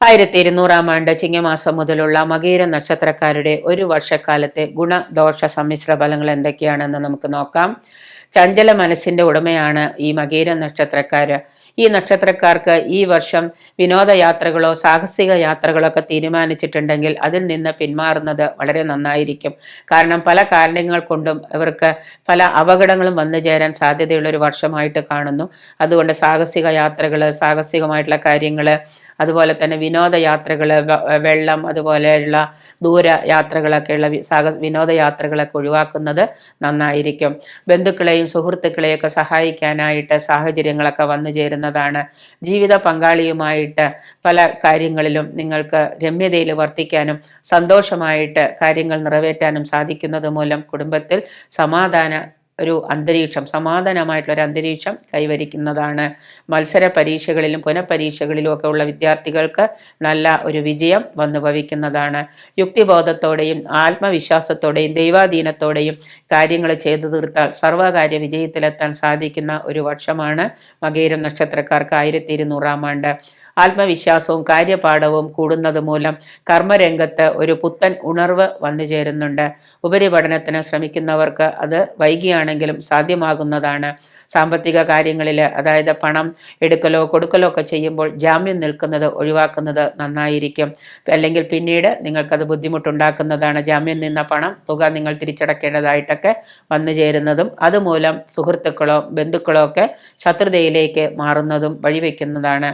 ആയിരത്തി ഇരുന്നൂറാം ആണ്ട് ചിങ്ങമാസം മുതലുള്ള മകീര നക്ഷത്രക്കാരുടെ ഒരു വർഷക്കാലത്തെ ഗുണദോഷ സമ്മിശ്ര ഫലങ്ങൾ എന്തൊക്കെയാണെന്ന് നമുക്ക് നോക്കാം. ചഞ്ചല മനസ്സിന്റെ ഉടമയാണ് ഈ മകീര നക്ഷത്രക്കാര്. ഈ നക്ഷത്രക്കാർക്ക് ഈ വർഷം വിനോദയാത്രകളോ സാഹസിക യാത്രകളോ ഒക്കെ തീരുമാനിച്ചിട്ടുണ്ടെങ്കിൽ അതിൽ നിന്ന് പിന്മാറുന്നത് വളരെ നന്നായിരിക്കും. കാരണം പല കാരണങ്ങൾ കൊണ്ടും ഇവർക്ക് പല അപകടങ്ങളും വന്നു ചേരാൻ സാധ്യതയുള്ള ഒരു വർഷമായിട്ട് കാണുന്നു. അതുകൊണ്ട് സാഹസിക യാത്രകൾ സാഹസികമായിട്ടുള്ള കാര്യങ്ങൾ അതുപോലെ തന്നെ വിനോദയാത്രകൾ വെള്ളം അതുപോലെയുള്ള ദൂര യാത്രകളൊക്കെയുള്ള സാഹസ വിനോദയാത്രകളൊക്കെ ഒഴിവാക്കുന്നത് നന്നായിരിക്കും. ബന്ധുക്കളെയും സുഹൃത്തുക്കളെയൊക്കെ സഹായിക്കാനായിട്ട് സാഹചര്യങ്ങളൊക്കെ വന്നു ചേരുന്നതാണ്. ജീവിത പങ്കാളിയുമായിട്ട് പല കാര്യങ്ങളിലും നിങ്ങൾക്ക് രമ്യതയിൽ വർത്തിക്കാനും സന്തോഷമായിട്ട് കാര്യങ്ങൾ നിറവേറ്റാനും സാധിക്കുന്നത് മൂലം കുടുംബത്തിൽ സമാധാന ഒരു അന്തരീക്ഷം സമാധാനമായിട്ടുള്ള ഒരു അന്തരീക്ഷം കൈവരിക്കുന്നതാണ്. മത്സര പരീക്ഷകളിലും പുനഃപരീക്ഷകളിലും ഒക്കെ ഉള്ള വിദ്യാർത്ഥികൾക്ക് നല്ല ഒരു വിജയം വന്നു ഭവിക്കുന്നതാണ്. യുക്തിബോധത്തോടെയും ആത്മവിശ്വാസത്തോടെയും ദൈവാധീനത്തോടെയും കാര്യങ്ങൾ ചെയ്തു തീർത്താൽ സർവകാര്യ വിജയത്തിലെത്താൻ സാധിക്കുന്ന ഒരു വർഷമാണ് മകേരം നക്ഷത്രക്കാർക്ക് ആയിരത്തി ഇരുന്നൂറാം ആണ്ട്. ആത്മവിശ്വാസവും കാര്യപാഠവും കൂടുന്നത് മൂലം കർമ്മരംഗത്ത് ഒരു പുത്തൻ ഉണർവ് വന്നു ചേരുന്നുണ്ട്. ഉപരിപഠനത്തിന് ശ്രമിക്കുന്നവർക്ക് അത് വൈകിയാണെങ്കിലും സാധ്യമാകുന്നതാണ്. സാമ്പത്തിക കാര്യങ്ങളിൽ അതായത് പണം എടുക്കലോ കൊടുക്കലോ ഒക്കെ ചെയ്യുമ്പോൾ ജാമ്യം നിൽക്കുന്നത് ഒഴിവാക്കുന്നത് നന്നായിരിക്കും. അല്ലെങ്കിൽ പിന്നീട് നിങ്ങൾക്കത് ബുദ്ധിമുട്ടുണ്ടാക്കുന്നതാണ്. ജാമ്യം നിന്ന പണം തുക നിങ്ങൾ തിരിച്ചടക്കേണ്ടതായിട്ടൊക്കെ വന്നു ചേരുന്നതും അതുമൂലം സുഹൃത്തുക്കളോ ബന്ധുക്കളോ ഒക്കെ ശത്രുതയിലേക്ക് മാറുന്നതും വഴിവെക്കുന്നതാണ്.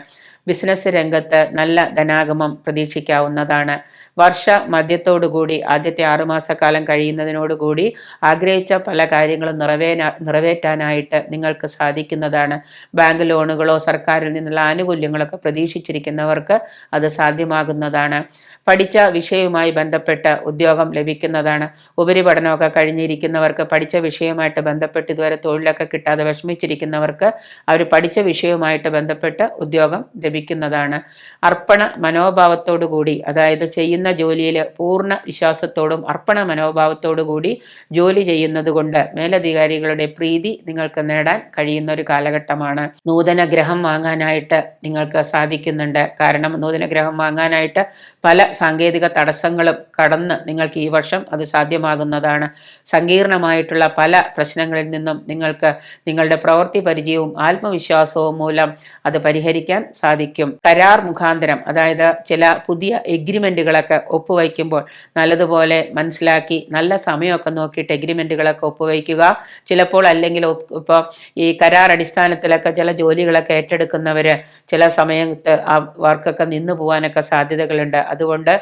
ബിസിനസ് രംഗത്ത് നല്ല ധനാഗമം പ്രതീക്ഷിക്കാവുന്നതാണ്. വർഷ മധ്യത്തോടുകൂടി ആദ്യത്തെ ആറുമാസക്കാലം കഴിയുന്നതിനോടുകൂടി ആഗ്രഹിച്ച പല കാര്യങ്ങളും നിറവേന നിറവേറ്റാനായിട്ട് നിങ്ങൾക്ക് സാധിക്കുന്നതാണ്. ബാങ്ക് ലോണുകളോ സർക്കാരിൽ നിന്നുള്ള ആനുകൂല്യങ്ങളൊക്കെ പ്രതീക്ഷിച്ചിരിക്കുന്നവർക്ക് അത് സാധ്യമാകുന്നതാണ്. പഠിച്ച വിഷയവുമായി ബന്ധപ്പെട്ട് ഉദ്യോഗം ലഭിക്കുന്നതാണ്. ഉപരിപഠനമൊക്കെ കഴിഞ്ഞിരിക്കുന്നവർക്ക് പഠിച്ച വിഷയവുമായിട്ട് ബന്ധപ്പെട്ട് ഇതുവരെ തൊഴിലൊക്കെ കിട്ടാതെ വിഷമിച്ചിരിക്കുന്നവർക്ക് അവർ പഠിച്ച വിഷയവുമായിട്ട് ബന്ധപ്പെട്ട് ഉദ്യോഗം ലഭിക്കുന്നതാണ് അർപ്പണ മനോഭാവത്തോടു കൂടി അതായത് ചെയ്യുന്ന ജോലിയിൽ പൂർണ വിശ്വാസത്തോടും അർപ്പണ മനോഭാവത്തോടു കൂടി ജോലി ചെയ്യുന്നത് കൊണ്ട് മേലധികാരികളുടെ പ്രീതി നിങ്ങൾക്ക് നേടാൻ കഴിയുന്ന ഒരു കാലഘട്ടമാണ്. നൂതന ഗ്രഹം വാങ്ങാനായിട്ട് നിങ്ങൾക്ക് സാധിക്കുന്നുണ്ട്. കാരണം നൂതന ഗ്രഹം വാങ്ങാനായിട്ട് പല സാങ്കേതിക തടസ്സങ്ങളും കടന്ന് നിങ്ങൾക്ക് ഈ വർഷം അത് സാധ്യമാകുന്നതാണ്. സങ്കീർണമായിട്ടുള്ള പല പ്രശ്നങ്ങളിൽ നിന്നും നിങ്ങൾക്ക് നിങ്ങളുടെ പ്രവൃത്തി പരിചയവും ആത്മവിശ്വാസവും മൂലം അത് പരിഹരിക്കാൻ സാധിക്കും കരാർ മുഖാന്തരം അതായത് ചില പുതിയ എഗ്രിമെന്റുകളൊക്കെ ഒപ്പുവയ്ക്കുമ്പോൾ നല്ലതുപോലെ മനസ്സിലാക്കി നല്ല സമയമൊക്കെ നോക്കിയിട്ട് എഗ്രിമെന്റുകളൊക്കെ ഒപ്പുവയ്ക്കുക. ചിലപ്പോൾ അല്ലെങ്കിൽ ഇപ്പോൾ ഈ കരാർ അടിസ്ഥാനത്തിലൊക്കെ ചില ജോലികളൊക്കെ ഏറ്റെടുക്കുന്നവർ ചില സമയത്ത് ആ വർക്കൊക്കെ നിന്നു പോകാനൊക്കെ സാധ്യതകളുണ്ട്. അതുകൊണ്ട്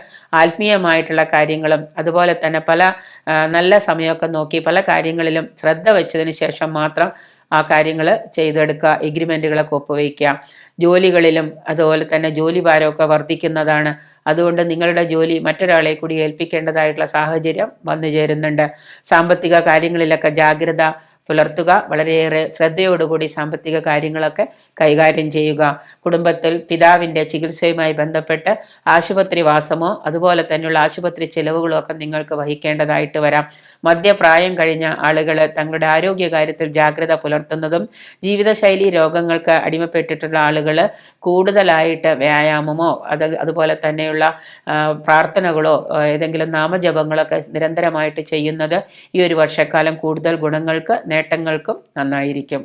ആത്മീയമായിട്ടുള്ള കാര്യങ്ങളും അതുപോലെ തന്നെ പല നല്ല സമയമൊക്കെ നോക്കി പല കാര്യങ്ങളിലും ശ്രദ്ധ വെച്ചതിന് ശേഷം മാത്രം ആ കാര്യങ്ങൾ ചെയ്തെടുക്കുക എഗ്രിമെന്റുകളൊക്കെ ഒപ്പുവയ്ക്കുക. ജോലികളിലും അതുപോലെ തന്നെ ജോലി ഭാരമൊക്കെ വർദ്ധിക്കുന്നതാണ്. അതുകൊണ്ട് നിങ്ങളുടെ ജോലി മറ്റൊരാളെ കൂടി ഏൽപ്പിക്കേണ്ടതായിട്ടുള്ള സാഹചര്യം വന്നു ചേരുന്നുണ്ട്. സാമ്പത്തിക കാര്യങ്ങളിലൊക്കെ ജാഗ്രത പുലർത്തുക. വളരെയേറെ ശ്രദ്ധയോടുകൂടി സാമ്പത്തിക കാര്യങ്ങളൊക്കെ കൈകാര്യം ചെയ്യുക. കുടുംബത്തിൽ പിതാവിന്റെ ചികിത്സയുമായി ബന്ധപ്പെട്ട് ആശുപത്രി വാസമോ അതുപോലെ തന്നെയുള്ള ആശുപത്രി ചെലവുകളോ ഒക്കെ നിങ്ങൾക്ക് വഹിക്കേണ്ടതായിട്ട് വരാം. മധ്യപ്രായം കഴിഞ്ഞ ആളുകൾ തങ്ങളുടെ ആരോഗ്യകാര്യത്തിൽ ജാഗ്രത പുലർത്തുന്നതും ജീവിതശൈലി രോഗങ്ങൾക്ക് അടിമപ്പെട്ടിട്ടുള്ള ആളുകൾ കൂടുതലായിട്ട് വ്യായാമമോ അത് അതുപോലെ തന്നെയുള്ള പ്രാർത്ഥനകളോ ഏതെങ്കിലും നാമജപങ്ങളൊക്കെ നിരന്തരമായിട്ട് ചെയ്യുന്നത് ഈ ഒരു വർഷക്കാലം കൂടുതൽ ഗുണങ്ങൾക്ക് നേട്ടങ്ങൾക്കും നന്നായിരിക്കും.